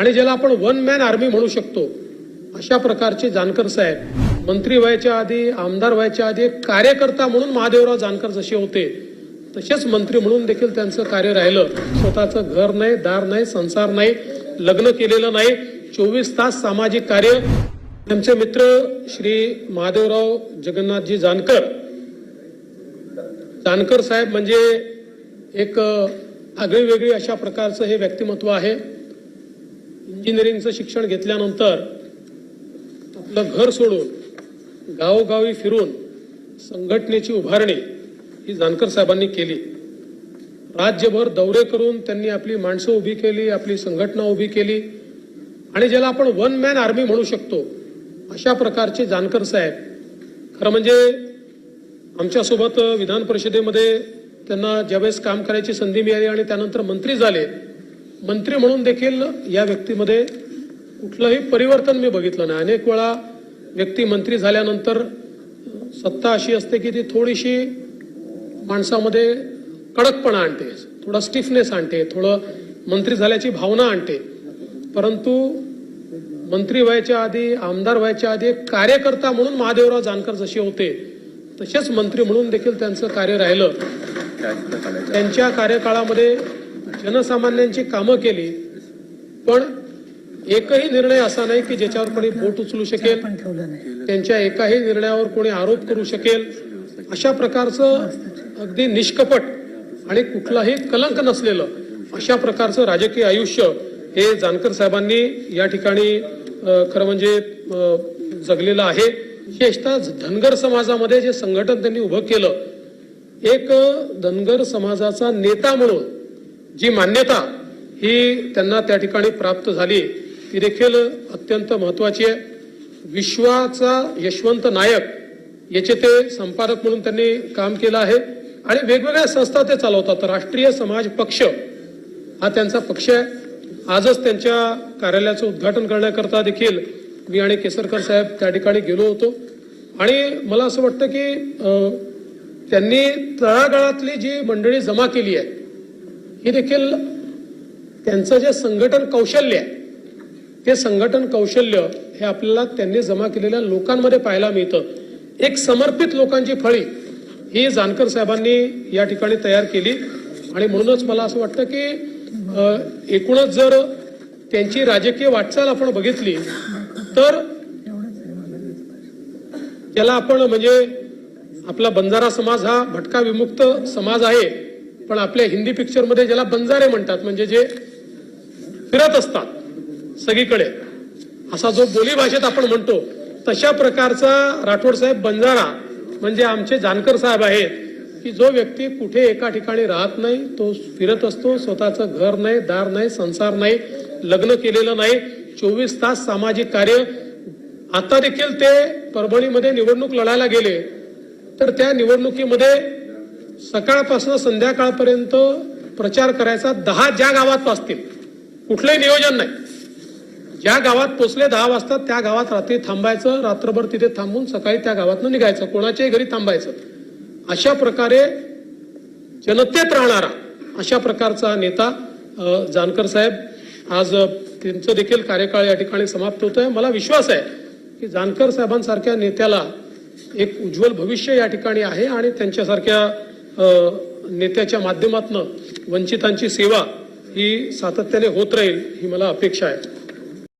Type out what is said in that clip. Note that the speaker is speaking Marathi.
आणि ज्याला आपण वन मॅन आर्मी म्हणू शकतो अशा प्रकारचे जानकर साहेब मंत्री व्हायच्या आधी आमदार व्हायच्या आधी कार्यकर्ता म्हणून महादेवराव जानकर जसे होते तसेच मंत्री म्हणून देखील त्यांचं कार्य राहिलं. स्वतःचं घर नाही दार नाही संसार नाही लग्न केलेलं नाही चोवीस तास सामाजिक कार्य. त्यांचे मित्र श्री महादेवराव जगन्नाथजी जानकर. जानकर साहेब म्हणजे एक आगळी वेगळी अशा प्रकारचं हे व्यक्तिमत्व आहे. इंजिनिअरिंगचं शिक्षण घेतल्यानंतर आपलं घर सोडून गावोगावी फिरून संघटनेची उभारणी ही जानकर साहेबांनी केली. राज्यभर दौरे करून त्यांनी आपली माणसं उभी केली आपली संघटना उभी केली. आणि ज्याला आपण वन मॅन आर्मी म्हणू शकतो अशा प्रकारचे जानकर साहेब. खरं म्हणजे आमच्यासोबत विधान परिषदेमध्ये त्यांना ज्यावेळेस काम करायची संधी मिळाली आणि त्यानंतर मंत्री झाले मंत्री म्हणून देखील या व्यक्तीमध्ये कुठलंही परिवर्तन मी बघितलं नाही. अनेक वेळा व्यक्ती मंत्री झाल्यानंतर सत्ता अशी असते की ती थोडीशी माणसामध्ये कडकपणा आणते थोडा स्टिफनेस आणते थोडं मंत्री झाल्याची भावना आणते. परंतु मंत्री व्हायच्या आधी आमदार व्हायच्या आधी कार्यकर्ता म्हणून महादेवराव जानकर जसे होते तसेच मंत्री म्हणून देखील त्यांचं कार्य राहिलं. त्यांच्या कार्यकाळामध्ये जनसामान्यांची कामं केली पण एकही निर्णय असा नाही की ज्याच्यावर कोणी बोट उचलू शकेल त्यांच्या एकाही निर्णयावर कोणी आरोप करू शकेल. अशा प्रकारचं अगदी निष्कपट आणि कुठलाही कलंक नसलेलं अशा प्रकारचं राजकीय आयुष्य हे जानकर साहेबांनी या ठिकाणी खरं म्हणजे जगलेलं आहे. विशेषतः धनगर समाजामध्ये जे संघटन त्यांनी उभं केलं एक धनगर समाजाचा नेता म्हणून जी मान्यता ही त्यांना त्या ठिकाणी प्राप्त झाली ती देखील अत्यंत महत्वाची आहे. विश्वाचा यशवंत नायक याचे ते संपादक म्हणून त्यांनी काम केलं आहे. आणि वेगवेगळ्या संस्था ते चालवतात. राष्ट्रीय समाज पक्ष हा त्यांचा पक्ष आहे. आजच त्यांच्या कार्यालयाचं उद्घाटन करण्याकरता देखील मी आणि केसरकर साहेब त्या ठिकाणी गेलो होतो. आणि मला असं वाटतं की त्यांनी तळागाळातली जी मंडळी जमा केली आहे हे देखील त्यांचं जे संघटन कौशल्य आहे ते संघटन कौशल्य हे आपल्याला त्यांनी जमा केलेल्या लोकांमध्ये पाहायला मिळतं. एक समर्पित लोकांची फळी ही जानकर साहेबांनी या ठिकाणी तयार केली. आणि म्हणूनच मला असं वाटतं की एकूणच जर त्यांची राजकीय वाटचाल आपण बघितली तर त्याला आपण म्हणजे आपला बंजारा समाज हा भटका विमुक्त समाज आहे. पण आपल्या हिंदी पिक्चरमध्ये ज्याला बंजारे म्हणतात म्हणजे जे फिरत असतात सगळीकडे असा जो बोली भाषेत आपण म्हणतो तशा प्रकारचा राठोड साहेब बंजारा म्हणजे आमचे जानकर साहेब आहेत की जो व्यक्ती कुठे एका ठिकाणी राहत नाही तो फिरत असतो स्वतःचं घर नाही दार नाही संसार नाही लग्न केलेलं नाही चोवीस तास सामाजिक कार्य. आता देखील ते परभणीमध्ये निवडणूक लढायला गेले. तर त्या निवडणुकीमध्ये सकाळपासून संध्याकाळपर्यंत प्रचार करायचा. दहा ज्या गावात वाचतील कुठलंही नियोजन नाही. ज्या गावात पोचले दहा वाजता त्या गावात रात्री थांबायचं रात्रभर तिथे थांबून सकाळी त्या गावातनं निघायचं कोणाच्याही घरी थांबायचं. अशा प्रकारे जनतेत राहणारा अशा प्रकारचा नेता जानकर साहेब आज त्यांचं देखील कार्यकाळ या ठिकाणी समाप्त होतोय. आहे मला विश्वास आहे की जानकर साहेबांसारख्या नेत्याला एक उज्ज्वल भविष्य या ठिकाणी आहे आणि त्यांच्यासारख्या नेत्याच्या माध्यमातून वंचितांची सेवा ही सातत्याने होत राहील ही मला अपेक्षा आहे.